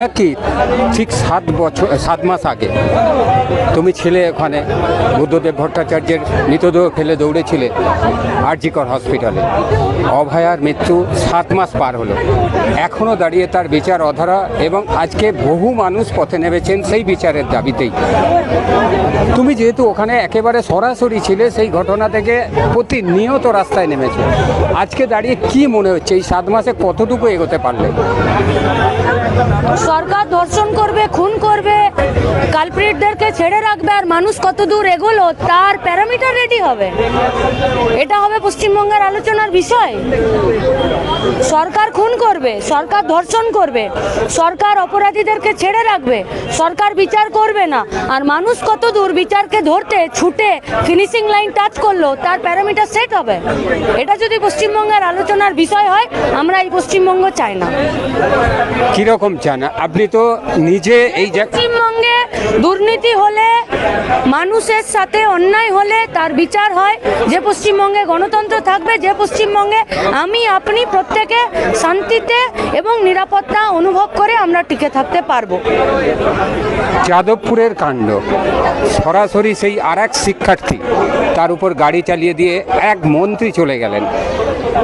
কি ঠিক সাত বছর সাত মাস আগে তুমি ছিলে ওখানে, বুদ্ধদেব ভট্টাচার্যের মৃতদেহ ফেলে দৌড়েছিলে আরজিকর হসপিটালে। অভয়ার মৃত্যু সাত মাস পার হলো। এখনও দাঁড়িয়ে তার বিচার অধরা এবং আজকে বহু মানুষ পথে নেমেছেন সেই বিচারের দাবিতেই। তুমি যেহেতু ওখানে একেবারে সরাসরি ছিলে, সেই ঘটনা থেকে প্রতিনিয়ত রাস্তায় নেমেছো। আজকে দাঁড়িয়ে কি মনে হচ্ছে? এই সাত মাসে কতটুকু এগোতে পারলে? সরকার ধর্ষণ করবে, খুন করবে কালপ্রিটদেরকে ছেড়ে রাখবে আর মানুষ কত দূর এগোলো, তার প্যারামিটার রেডি হবে। এটা হবে পশ্চিমবঙ্গের আলোচনার বিষয়। সরকার খুন করবে সরকার ধর্ষণ করবে সরকার অপরাধীদেরকে ছেড়ে রাখবে সরকার বিচার করবে না। আর মানুষ কত দূর বিচারকে ধরতে ছুটে ফিনিশিং লাইন টাচ করল তার প্যারামিটার সেট হবে। এটা যদি পশ্চিমবঙ্গের আলোচনার বিষয় হয় আমরা এই পশ্চিমবঙ্গ চাই না। কীরকম চান? আপনি তো নিজে এই পশ্চিমবঙ্গে দুর্নীতি হলে মানুষের সাথে অন্যায় হলে তার বিচার হয়। যে পশ্চিমবঙ্গে গণতন্ত্র থাকবে যে পশ্চিমবঙ্গে আমি আপনি প্রত্যেকে শান্তিতে এবং নিরাপত্তা অনুভব করে আমরা টিকে থাকতে পারব। যাদবপুরের কাণ্ড। সরাসরি সেই আর এক শিক্ষার্থী, তার উপর গাড়ি চালিয়ে দিয়ে এক মন্ত্রী চলে গেলেন।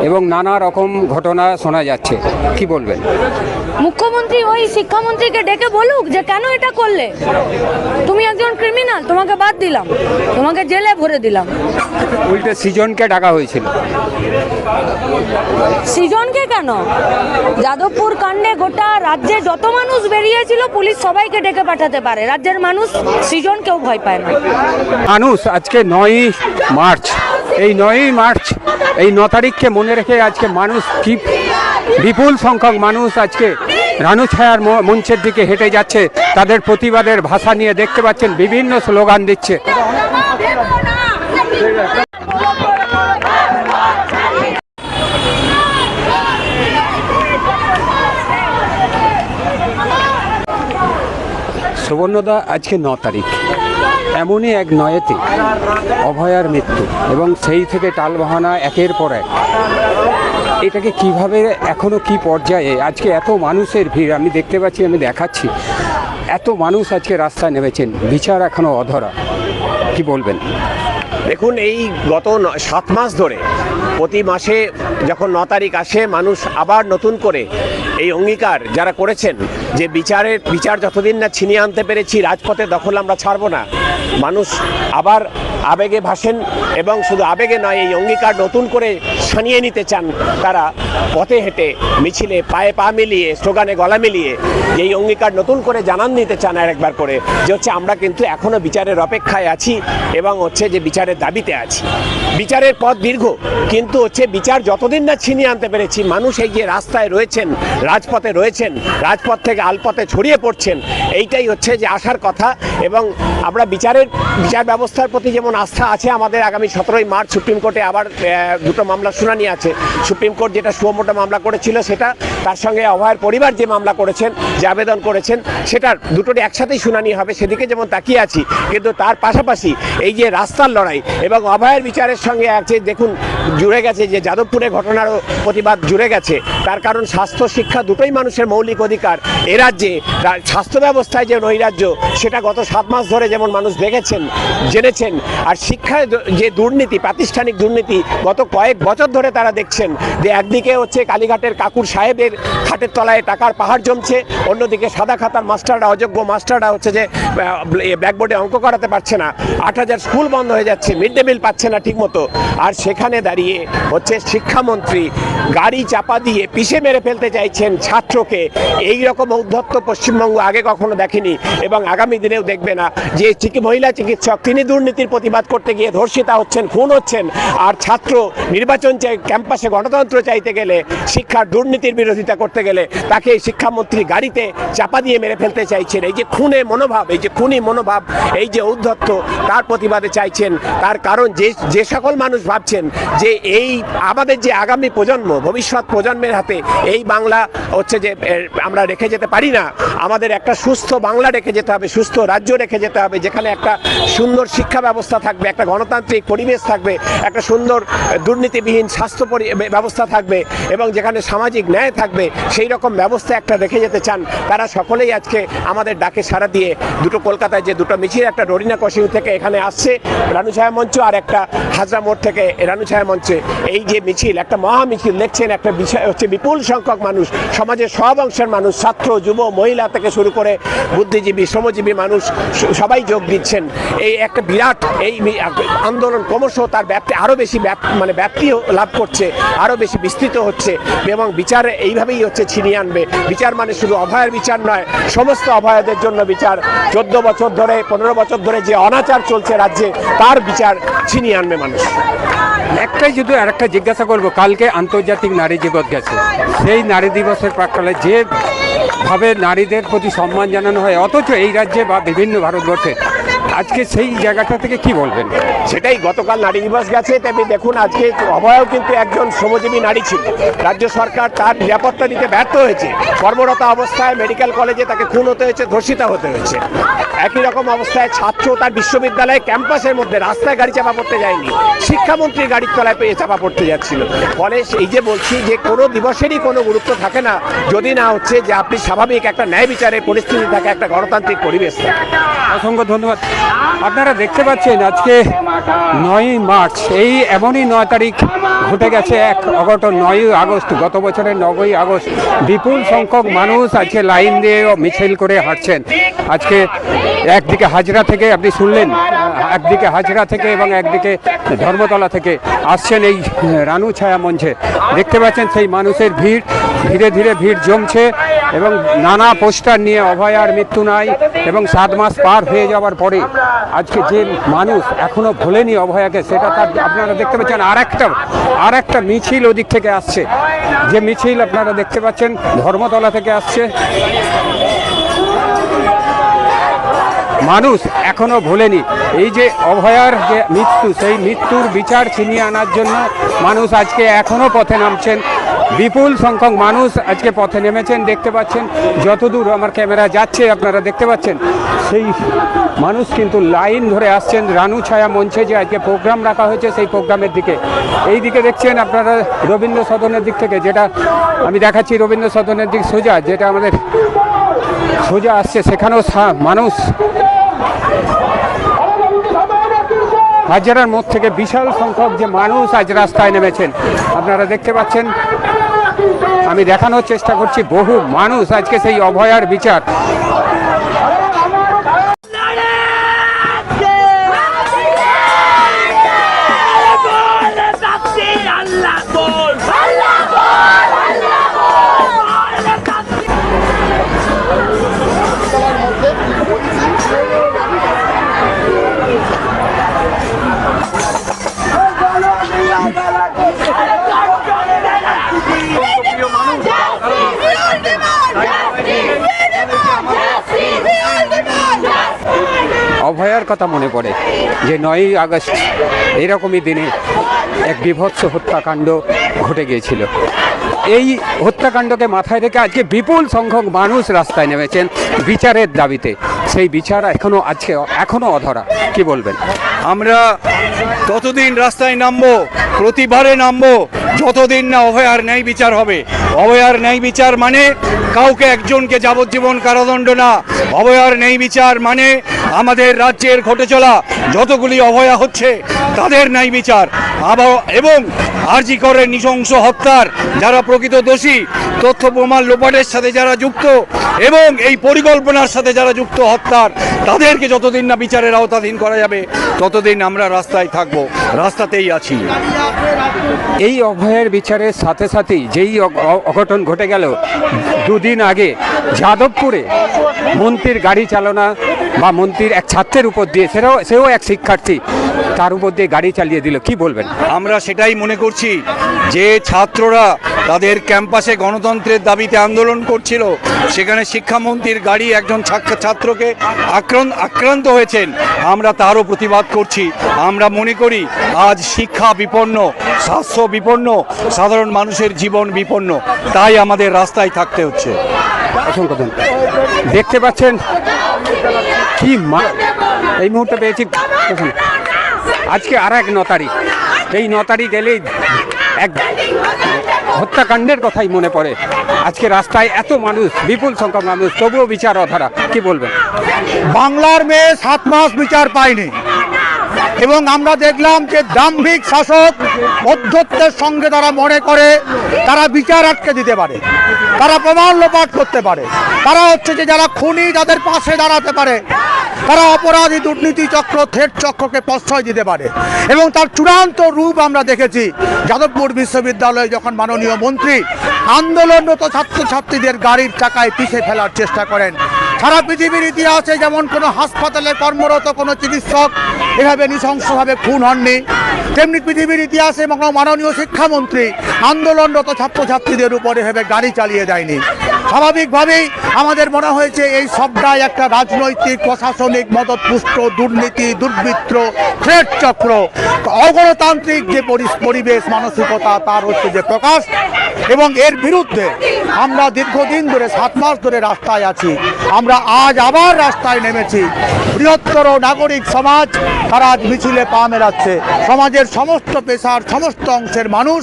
এবং নানা রকম ঘটনা শোনা যাচ্ছে। কি বলবেন? মুখ্যমন্ত্রী ওই শিক্ষামন্ত্রীকে ডেকে বলুক যে কেন এটা করলে? তুমি একজন ক্রিমিনাল তোমাকে বাদ দিলাম তোমাকে জেলে ভরে দিলাম। উল্টে সৃজনকে ডাকা হয়েছিল। সৃজনকে কেন? যাদবপুর কাণ্ডে গোটা রাজ্যে যত মানুষ বেরিয়েছিল পুলিশ সবাইকে ডেকে পাঠাতে পারে। রাজ্যের মানুষ সৃজন কেউ ভয় পায় না। মানুষ আজকে নয়ই মার্চ। এই নয়ই মার্চ এই ন তারিখকে মনে রেখে আজকে মানুষ কি বিপুল সংখ্যক মানুষ আজকে রানু ছায়ার মঞ্চের দিকে হেঁটে যাচ্ছে। তাদের প্রতিবাদের ভাষা নিয়ে দেখতে পাচ্ছেন, বিভিন্ন স্লোগান দিচ্ছে। সুবর্ণদা, আজকে ন তারিখ। এমনই এক নয়েতে অভয়ার মৃত্যু এবং সেই থেকে টালবাহানা একের পর এক। এটাকে কীভাবে এখনও কি পর্যায়ে? আজকে এত মানুষের ভিড়, আমি দেখতে পাচ্ছি, আমি দেখাচ্ছি। এত মানুষ আজকে রাস্তায় নেমেছেন, বিচার এখনও অধরা। কি বলবেন? দেখুন, এই গত সাত মাস ধরে প্রতি মাসে যখন ন তারিখ আসে, মানুষ আবার নতুন করে এই অঙ্গীকার যারা করেছেন যে বিচারের, বিচার যতদিন না ছিনিয়ে আনতে পেরেছি, রাজপথে দখল আমরা ছাড়বো না, মানুষ আবার আবেগে ভাসেন এবং শুধু আবেগে নয়, এই অঙ্গীকার নতুন করে সানিয়ে নিতে চান তারা। পথে হেঁটে, মিছিলে পায়ে পা মিলিয়ে, স্লোগানে গলা মিলিয়ে এই অঙ্গীকার নতুন করে জানান দিতে চান আর একবার করে। যে হচ্ছে, আমরা কিন্তু এখনও বিচারের অপেক্ষায় আছি এবং হচ্ছে যে বিচারের দাবিতে আছি। বিচারের পথ দীর্ঘ, কিন্তু হচ্ছে বিচার যতদিন না ছিনিয়ে আনতে পেরেছি, মানুষ এই যে রাস্তায় রয়েছেন, রাজপথে রয়েছেন, রাজপথ থেকে আলপথে ছড়িয়ে পড়ছেন, এইটাই হচ্ছে যে আসার কথা। এবং আমরা বিচারের, বিচার ব্যবস্থার প্রতি যেমন আস্থা আছে আমাদের আগামী সতেরোই মার্চ সুপ্রিম কোর্টে আবার দুটো মামলা শুনানি আছে। সুপ্রিম কোর্ট যেটা সুমোটো মামলা করেছিল সেটা, তার সঙ্গে অভয়ের পরিবার যে মামলা করেছেন, যে আবেদন করেছেন, সেটার দুটোর একসাথেই শুনানি হবে, সেদিকে যেমন তাকিয়ে আছি, কিন্তু তার পাশাপাশি এই যে রাস্তার লড়াই এবং অভয়ের বিচারের সঙ্গে আছে, দেখুন, জুড়ে গেছে যে যাদবপুরে ঘটনারও প্রতিবাদ জুড়ে গেছে, তার কারণ স্বাস্থ্য, শিক্ষা দুটোই মানুষের মৌলিক অধিকার। এ রাজ্যে স্বাস্থ্য ব্যবস্থায় যে নৈরাজ্য, সেটা গত সাত মাস ধরে যেমন মানুষ দেখেছেন, জেনেছেন আর শিক্ষায় যে দুর্নীতি, প্রাতিষ্ঠানিক দুর্নীতি গত কয়েক বছর ধরে তারা দেখছেন যে একদিকে হচ্ছে কালীঘাটের কাকুর সাহেবের খাটের তলায় টাকার পাহাড় জমছে, অন্যদিকে সাদা খাতার মাস্টাররা, অযোগ্য মাস্টাররা হচ্ছে যে ব্ল্যাকবোর্ডে অঙ্ক করাতে পারছে না। আট হাজার স্কুল বন্ধ হয়ে যাচ্ছে, মিড ডে মিল পাচ্ছে না ঠিকমতো। আর সেখানে দাঁড়িয়ে হচ্ছে শিক্ষামন্ত্রী গাড়ি চাপা দিয়ে পিষে মেরে ফেলতে চাইছেন ছাত্রকে। এই রকম ঔদ্ধত্য পশ্চিমবঙ্গ আগে কখনো দেখেনি এবং আগামী দিনেও দেখবে না। যে মহিলা চিকিৎসক, তিনি দুর্নীতির প্রতিবাদ করতে গিয়ে ধর্ষিতা হচ্ছেন, খুন হচ্ছেন। আর ছাত্র নির্বাচন চাই, ক্যাম্পাসে গণতন্ত্র চাইতে গেলে, শিক্ষার দুর্নীতির বিরোধিতা করতে গেলে, তাকে এই শিক্ষামন্ত্রী গাড়িতে চাপা দিয়ে মেরে ফেলতে চাইছেন। এই যে খুনে মনোভাব, এই যে খুনি মনোভাব, এই যে ঔদ্ধত্য তার প্রতিবাদে চাইছেন। তার কারণ যে যে সকল মানুষ ভাবছেন যে এই আমাদের যে আগামী প্রজন্ম, ভবিষ্যৎ প্রজন্মের হাতে এই বাংলা হচ্ছে যে আমরা রেখে যেতে পারি না। আমাদের একটা সুস্থ বাংলা রেখে যেতে হবে, সুস্থ রাজ্য রেখে যেতে হবে, যেখানে একটা সুন্দর শিক্ষা ব্যবস্থা থাকবে, একটা গণতান্ত্রিক পরিবেশ থাকবে, একটা সুন্দর দুর্নীতিবিহীন স্বাস্থ্য ব্যবস্থা থাকবে এবং যেখানে সামাজিক ন্যায় থাকবে, সেই রকম ব্যবস্থা একটা রেখে যেতে চান। তারা সকলেই আজকে আমাদের ডাকে সাড়া দিয়ে দুটো কলকাতায় যে দুটো মিছিল, একটা ররিনা কশিং থেকে এখানে আসছে, রানু ছায়া মঞ্চ আর একটা হাজরা মোড় থেকে রানু ছায়া মঞ্চে। এই যে মিছিল, একটা মহা মিছিল, দেখছেন একটা বিষয় হচ্ছে বিপুল সংখ্যক মানুষ, সমাজের সব অংশের মানুষ, ছাত্র, যুব, মহিলা থেকে শুরু করে বুদ্ধিজীবী, শ্রমজীবী মানুষ সবাই যোগ দিচ্ছেন। এই একটা বিরাট এই আন্দোলন ক্রমশ তার ব্যাপ্তি আরও বেশি মানে ব্যাপ্তি লাভ করছে আরও বেশি বিস্তৃত হচ্ছে এবং বিচারে এইভাবেই হচ্ছে ছিনিয়ে আনবে। বিচার মানে শুধু অভয়ের বিচার নয়, সমস্ত অভয়দের জন্য বিচার। চোদ্দ বছর ধরে, পনেরো বছর ধরে যে অনাচার চলছে রাজ্যে, তার বিচার ছিনিয়ে আনবে মানুষ। একটাই যদি আর একটা জিজ্ঞাসা করব, কালকে আন্তর্জাতিক নারী দিবস গেছে। সেই নারী দিবসের প্রাককালে যে ভাবে নারীদের প্রতি সম্মান জানানো হয়, অথচ এই রাজ্যে বা বিভিন্ন ভারতবর্ষে আজকে সেই জায়গাটা থেকে কি বলবেন? সেটাই গতকাল নারী দিবস গেছে তেমনি দেখুন আজকে অভয়ও কিন্তু একজন শ্রমজীবী নারী ছিল। রাজ্য সরকার তার নিরাপত্তা দিতে ব্যর্থ হয়েছে। কর্মরত অবস্থায় মেডিকেল কলেজে তাকে খুন হতে হয়েছে ধর্ষিতা হতে হয়েছে। একই রকম অবস্থায় ছাত্র তার বিশ্ববিদ্যালয়ে ক্যাম্পাসের মধ্যে রাস্তায় গাড়ি চাপা পড়তে যায়নি। শিক্ষামন্ত্রীর গাড়ির তলায় পেয়ে চাপা পড়তে যাচ্ছিল। ফলে এই যে বলছি যে কোনো দিবসেরই কোনো গুরুত্ব থাকে না যদি না হচ্ছে যে আপনি স্বাভাবিক একটা ন্যায় বিচারের পরিস্থিতি থাকে একটা গণতান্ত্রিক পরিবেশ থাকে। অসংখ্য ধন্যবাদ। আপনারা দেখতে পাচ্ছেন আজকে নয়ই মার্চ। এই এমনই নয় তারিখ ঘটে গেছে এক অঘটন নয়ই আগস্ট। গত বছরের নয়ই আগস্ট বিপুল সংখ্যক মানুষ আজকে লাইন দিয়ে মিছিল করে হাঁটছেন। আজকে একদিকে হাজরা থেকে আপনি শুনলেন, একদিকে হাজরা থেকে এবং একদিকে ধর্মতলা থেকে আসছেন এই রানু ছায়া মঞ্চে। দেখতে পাচ্ছেন সেই মানুষের ভিড়। ধীরে ধীরে ভিড় জমছে এবং নানা পোস্টার নিয়ে অভয় আর মৃত্যু নাই এবং সাত মাস পার হয়ে যাওয়ার পরে আজকে যে মানুষ এখনও ভোলেনি অভয়াকে, সেটা তার আপনারা দেখতে পাচ্ছেন আর একটা আর একটা মিছিল ওদিক থেকে আসছে। যে মিছিল আপনারা দেখতে পাচ্ছেন, ধর্মতলা থেকে আসছে। মানুষ এখনও ভোলেনি। এই যে অভয়ার যে মৃত্যু, সেই মৃত্যুর বিচার ছিনিয়ে আনার জন্য মানুষ আজকে এখনও পথে নামছেন। বিপুল সংখ্যক মানুষ আজকে পথে নেমেছেন, দেখতে পাচ্ছেন। যতদূর আমার ক্যামেরা যাচ্ছে, আপনারা দেখতে পাচ্ছেন। সেই মানুষ কিন্তু লাইন ধরে আসছেন, রানু ছায়া মঞ্চে যে আজকে প্রোগ্রাম রাখা হয়েছে সেই প্রোগ্রামের দিকে। এই দিকে দেখছেন আপনারা রবীন্দ্র সদনের দিক থেকে, যেটা আমি দেখাচ্ছি রবীন্দ্র সদনের দিক সোজা, যেটা আমাদের সোজা আসছে, সেখানেও মানুষ হাজারার মধ্যে থেকে বিশাল সংখ্যক যে মানুষ আজ রাস্তায় নেমেছেন, আপনারা দেখতে পাচ্ছেন, আমি দেখানোর চেষ্টা করছি, বহু মানুষ আজকে সেই অভয়ার বিচার। অভয়ার কথা মনে পড়ে যে নয়ই আগস্ট এরকমই দিনে এক বিভৎস হত্যাকাণ্ড ঘটে গিয়েছিল। এই হত্যাকাণ্ডকে মাথায় রেখে আজকে বিপুল সংখ্যক মানুষ রাস্তায় নেমেছেন বিচারের দাবিতে। সেই বিচার এখনও আজকে এখনও অধরা। কি বলবেন? আমরা ততদিন রাস্তায় নামবো, প্রতিবারে নামবো, যতদিন না অভয়ার ন্যায় বিচার হবে অভয়ার ন্যায় বিচার মানে কাউকে একজনকে যাবজ্জীবন কারাদণ্ড না। অবয়ার ন্যায় বিচার মানে আমাদের রাজ্যের ঘটে চলা যতগুলি অবয়া হচ্ছে, তাদের ন্যায় বিচার। এবং আরজি করে নৃশংস হত্যার, যারা প্রকৃত দোষী, তথ্য প্রমাণ লোপাটের সাথে যারা যুক্ত, এবং এই পরিকল্পনার সাথে যারা যুক্ত হত্যার, তাদেরকে যতদিন না বিচারের আওতাধীন করা যাবে, ততদিন আমরা রাস্তায় থাকব। রাস্তাতেই আছি। এই অভয়ের বিচারের সাথে সাথেই যেই অঘটন ঘটে গেল, দুদিন আগে যাদবপুরে মন্ত্রীর গাড়ি চালনা বা মন্ত্রীর এক ছাত্রের উপর দিয়ে সেটাও সেও এক শিক্ষার্থী তার উপর দিয়ে গাড়ি চালিয়ে দিল। কি বলবেন? আমরা সেটাই মনে করছি যে ছাত্ররা তাদের ক্যাম্পাসে গণতন্ত্রের দাবিতে আন্দোলন করছিল সেখানে শিক্ষামন্ত্রীর গাড়ি একজন ছাত্র- ছাত্রকে আক্রান্ত আক্রান্ত হয়েছেন। আমরা তারও প্রতিবাদ করছি। আমরা মনে করি আজ শিক্ষা বিপন্ন স্বাস্থ্য বিপন্ন সাধারণ মানুষের জীবন বিপন্ন তাই আমাদের রাস্তায় থাকতে হচ্ছে। অসংখ্য দেখতে পাচ্ছেন কি মা- এই মুহূর্তে পেয়েছি আজকে আর এক ন তারিখ এই ন তারিখ এলেই এক হত্যাকাণ্ডের কথাই মনে পড়ে। আজকে রাস্তায় এত মানুষ, বিপুল সংখ্যক মানুষ, তবুও বিচার অধারা। কি বলবেন? বাংলার মেয়ে সাত মাস বিচার পায়নি। এবং আমরা দেখলাম যে দাম্ভিক শাসক মধ্যত্বের সঙ্গে তারা মনে করে, তারা বিচার আটকে দিতে পারে, তারা প্রমাণ লোপাট করতে পারে। তারা হচ্ছে যে যারা খুনি তাদের পাশে দাঁড়াতে পারে, তারা অপরাধী দুর্নীতি চক্র থেট চক্রকে প্রশ্রয় দিতে পারে। এবং তার চূড়ান্ত রূপ আমরা দেখেছি যাদবপুর বিশ্ববিদ্যালয়ে যখন মাননীয় মন্ত্রী আন্দোলনরত ছাত্রছাত্রীদের গাড়ির চাকায় পিষে ফেলার চেষ্টা করেন। সারা পৃথিবীর ইতিহাসে যেমন কোনো হাসপাতালে কর্মরত কোনো চিকিৎসক এভাবে নৃশংসভাবে খুন হননি। তেমনি পৃথিবীর ইতিহাসে কোনো মাননীয় শিক্ষামন্ত্রী আন্দোলনরত ছাত্রছাত্রীদের উপরে এভাবে গাড়ি চালিয়ে দেয়নি। স্বাভাবিকভাবেই আমাদের মনে হয়েছে এই সবটাই একটা রাজনৈতিক, প্রশাসনিক মদতপুষ্ট দুর্নীতি, দুর্বৃত্ত, থ্রেট চক্র। অগণতান্ত্রিক যে পরিবেশ, মানসিকতা, তার হচ্ছে যে প্রকাশ। এবং এর বিরুদ্ধে আমরা দীর্ঘদিন ধরে, সাত মাস ধরে রাস্তায় আছি। আমরা আজ আবার রাস্তায় নেমেছি। বৃহত্তর নাগরিক সমাজ, তারা আজ মিছিলে পা মেলাচ্ছে। সমাজের সমস্ত পেশার সমস্ত অংশের মানুষ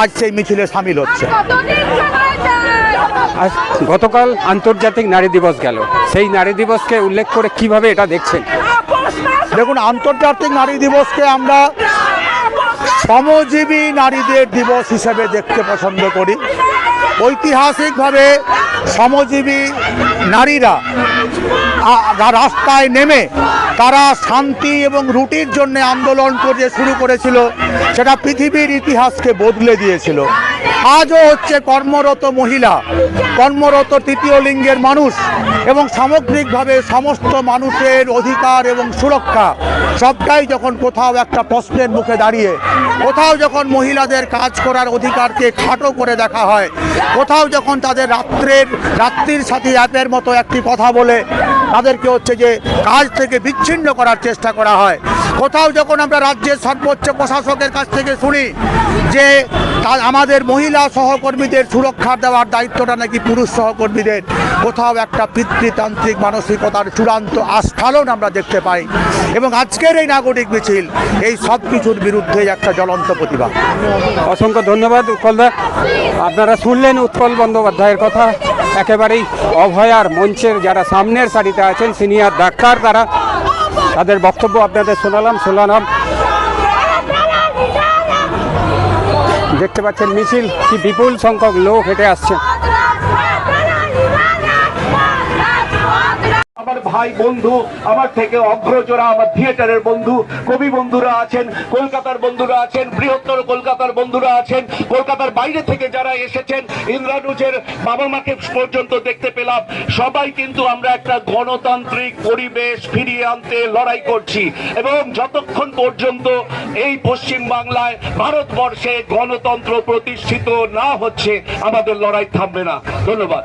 আজ সেই মিছিলে সামিল হচ্ছে। গতকাল আন্তর্জাতিক নারী দিবস গেল। সেই নারী দিবসকে উল্লেখ করে কীভাবে এটা দেখছেন? দেখুন আন্তর্জাতিক নারী দিবসকে আমরা শ্রমজীবী নারীদের দিবস হিসেবে দেখতে পছন্দ করি। ঐতিহাসিকভাবে শ্রমজীবী নারীরা রাস্তায় নেমে তারা শান্তি এবং রুটির জন্য আন্দোলন করে শুরু করেছিল। সেটা পৃথিবীর ইতিহাসকে বদলে দিয়েছিল। আজও হচ্ছে কর্মরত মহিলা, কর্মরত তৃতীয় লিঙ্গের মানুষ এবং সামগ্রিকভাবে সমস্ত মানুষের অধিকার এবং সুরক্ষা সবটাই যখন কোথাও একটা প্রশ্নের মুখে দাঁড়িয়ে, কোথাও যখন মহিলাদের কাজ করার অধিকারকে খাটো করে দেখা হয়, কোথাও যখন তাদের রাত্রের, রাত্রির সাথে অ্যাপের মতো একটি কথা বলে, তাদেরকে হচ্ছে যে কাজ থেকে বিচ্ছিন্ন করার চেষ্টা করা হয়। কোথাও যখন আমরা রাজ্যের সর্বোচ্চ প্রশাসকের কাছ থেকে শুনি যে আমাদের মহিলা সহকর্মীদের সুরক্ষা দেওয়ার দায়িত্বটা নাকি পুরুষ সহকর্মীদের, কোথাও একটা পিতৃতান্ত্রিক মানসিকতার চূড়ান্ত আস্ফালন আমরা দেখতে পাই। এবং আজকের এই নাগরিক মিছিল, এই সব কিছুর বিরুদ্ধে একটা জ্বলন্ত প্রতিবাদ। অসংখ্য ধন্যবাদ উৎপলদা আপনারা শুনলেন উৎপল বন্দ্যোপাধ্যায়ের কথা। একেবারেই অভয়ার মঞ্চের যারা সামনের সারিতে আছেন, সিনিয়র ডাক্তার, তারা তাদের বক্তব্য আপনাদের শোনালাম শোনালাম। দেখতে পাচ্ছেন মিছিল কি বিপুল সংখ্যক লোক হেঁটে আসছে। ভাই বন্ধু, আমার থেকে অগ্রজরা আমার থিয়েটারের বন্ধু, কবি বন্ধুরা আছেন, কলকাতার বন্ধুরা আছেন, বৃহত্তর কলকাতার বন্ধুরা আছেন, কলকাতার বাইরে থেকে যারা এসেছেন, ইন্দ্রানুজের বাবা মাকে পর্যন্ত দেখতে পেলাম। সবাই কিন্তু আমরা একটা গণতান্ত্রিক পরিবেশ ফিরিয়ে আনতে লড়াই করছি। এবং যতক্ষণ পর্যন্ত এই পশ্চিম বাংলায় ভারতবর্ষে গণতন্ত্র প্রতিষ্ঠিত না হচ্ছে, আমাদের লড়াই থামবে না। ধন্যবাদ।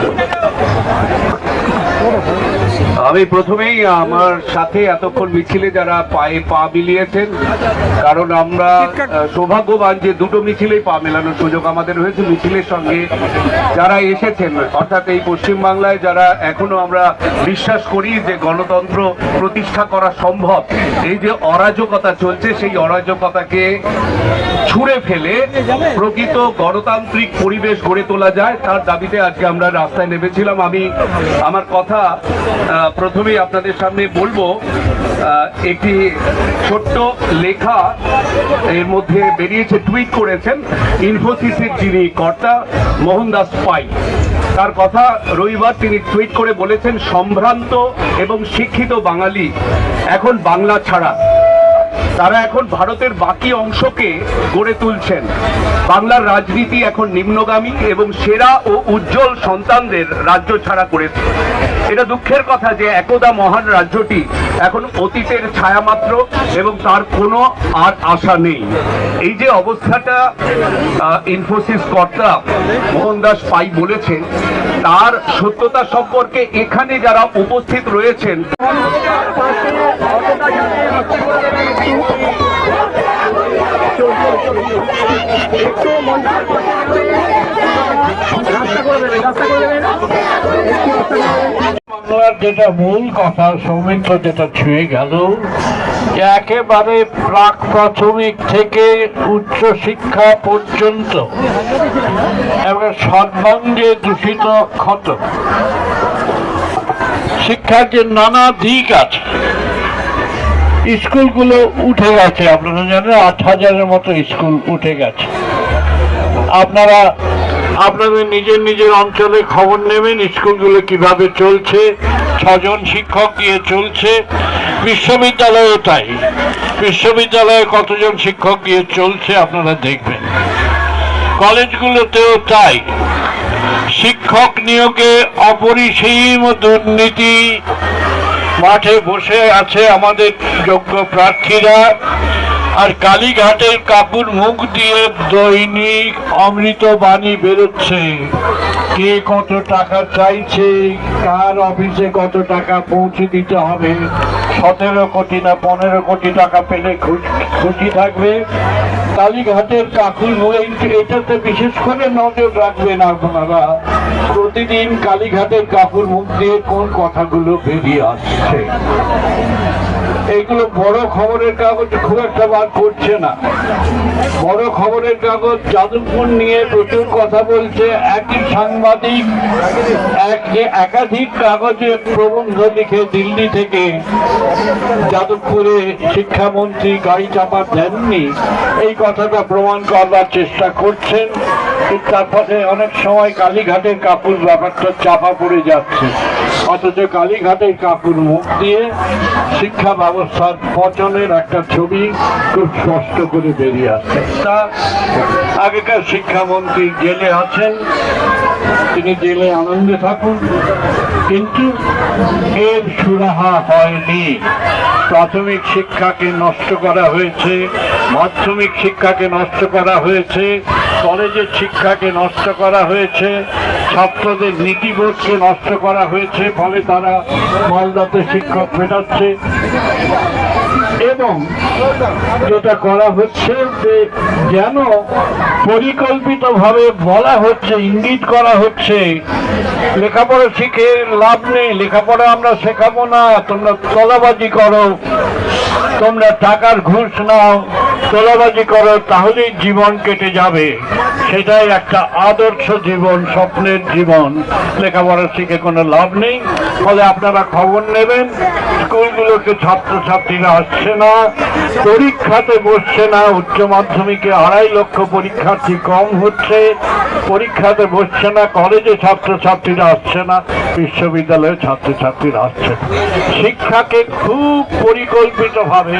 আমি প্রথমেই আমার সাথে এতক্ষণ মিছিলে যারা পায়ে পা মিলিয়েছেন, কারণ আমরা সৌভাগ্যবান যে দুটো মিছিলেই পা মেলানোর সুযোগ আমাদের হয়েছে। মিছিলের সঙ্গে যারা এসেছেন, অর্থাৎ এই পশ্চিমবাংলায় যারা এখনও আমরা বিশ্বাস করি যে গণতন্ত্র প্রতিষ্ঠা করা সম্ভব, এই যে অরাজকতা চলছে, সেই অরাজকতাকে ছুঁড়ে ফেলে প্রকৃত গণতান্ত্রিক পরিবেশ গড়ে তোলা যায়। তার দাবিতে আজকে আমরা রাস্তায় নেমেছিলাম। আমি আমার কথা প্রথমেই আপনাদের সামনে বলব একটি ছোট্ট লেখা এর মধ্যে বেরিয়েছে টুইট করেছেন ইনফোসিসের যিনি কর্তা মোহনদাস পাই। তার কথা রবিবার তিনি টুইট করে বলেছেন, সম্ভ্রান্ত এবং শিক্ষিত বাঙালি, এখন বাংলা ছাড়া। তারা এখন ভারতের বাকি অংশকে গড়ে তুলছেন। বাংলার রাজনীতি এখন নিম্নগামী এবং সেরা ও উজ্জ্বল সন্তানদের রাজ্য ছাড়া করেছে। এটা দুঃখের কথা যে একদা মহান রাজ্যটি এখন অতীতের ছায়া মাত্র এবং তার কোনো আর আশা নেই। এই যে অবস্থাটা ইনফোসিস কর্তা মোহনদাস পাই বলেছেন, তার সত্যতা সম্পর্কে এখানে যারা উপস্থিত রয়েছেন বাংলার যেটা মূল কথা, সৌমিত্র যেটা ছুঁয়ে গেল একেবারে প্রাক প্রাথমিক থেকে উচ্চ শিক্ষা পর্যন্ত এবং সর্বাঙ্গে দূষিত ক্ষত। শিক্ষার যে নানা দিক আছে স্কুলগুলো উঠে গেছে, আপনারা জানেন, আট হাজারের মতো স্কুল উঠে গেছে। আপনারা, আপনাদের নিজের নিজের অঞ্চলে খবর নেবেন স্কুলগুলো কীভাবে চলছে, ছজন শিক্ষক দিয়ে চলছে। বিশ্ববিদ্যালয়েও তাই। বিশ্ববিদ্যালয়ে কতজন শিক্ষক দিয়ে চলছে আপনারা দেখবেন। কলেজগুলোতেও তাই। শিক্ষক নিয়োগে অপরিসীম দুর্নীতি মাঠে বসে আছে আমাদের যোগ্য প্রার্থীরা। আর কালীঘাটের কাকুর মুখ দিয়ে দৈনিক অমৃত বাণী বেরোচ্ছে। কে কত টাকা চাইছে, কার অফিসে কত টাকা পৌঁছে দিতে হবে, সতেরো কোটি না পনেরো কোটি টাকা পেলে খুশ- থাকবে? কালীঘাটের কাকুর এটাতে বিশেষ করে নজর রাখবেন আপনারা। প্রতিদিন কালীঘাটের কাকুর মুখ দিয়ে কোন কথাগুলো বেরিয়ে আসছে? এইগুলো বড় খবরের কাগজ খুব একটা বার করছে না। বড় খবরের কাগজ যাদবপুর নিয়ে প্রচুর কথা বলছে একই সাংবাদিক একাধিক কাগজে প্রবন্ধ লিখে দিল্লি থেকে যাদবপুরে শিক্ষামন্ত্রী গাড়ি চাপা দেননি। এই কথাটা প্রমাণ করবার চেষ্টা করছেন তারপরে অনেক সময় কালীঘাটের কাপুর ব্যাপারটা চাপা পড়ে যাচ্ছে। অথচ কালীঘাটের কাকুর মুখ দিয়ে শিক্ষা ব্যবস্থার পচনের একটা ছবি খুব স্পষ্ট করে বেরিয়ে আসছে। তা আগেকার শিক্ষামন্ত্রী জেলে আছেন, তিনি জেলে আনন্দে থাকুন, কিন্তু এর সুরাহা হয়নি। প্রাথমিক শিক্ষাকে নষ্ট করা হয়েছে, মাধ্যমিক শিক্ষাকে নষ্ট করা হয়েছে, কলেজের শিক্ষাকে নষ্ট করা হয়েছে ছাত্রদের নীতিবোধকে নষ্ট করা হয়েছে, ফলে তারা মালদাতে শিক্ষক ফেরাচ্ছে। এবং যেটা করা হচ্ছে যে, যেন পরিকল্পিতভাবে বলা হচ্ছে, ইঙ্গিত করা হচ্ছে, লেখাপড়া শিখে লাভ নেই, লেখাপড়া আমরা শেখাবো না, তোমরা তলাবাজি করো, তোমরা টাকার ঘুষ নাও তোলাবাজি করো তাহলেই জীবন কেটে যাবে। সেটাই একটা আদর্শ জীবন, স্বপ্নের জীবন। লেখাপড়া শিখে কোনো লাভ নেই। ফলে আপনারা খবর নেবেন, স্কুলগুলোকে ছাত্রছাত্রীরা আসছে না, পরীক্ষাতে বসছে না, উচ্চ মাধ্যমিকে আড়াই লক্ষ পরীক্ষার্থী কম হচ্ছে, পরীক্ষাতে বসছে না, কলেজে ছাত্রছাত্রীরা আসছে না, বিশ্ববিদ্যালয়ে ছাত্রছাত্রীরা আসছে শিক্ষাকে খুব পরিকল্পিতভাবে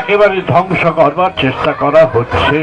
একেবারে ধ্বংস করবার চেষ্টা করা হচ্ছে।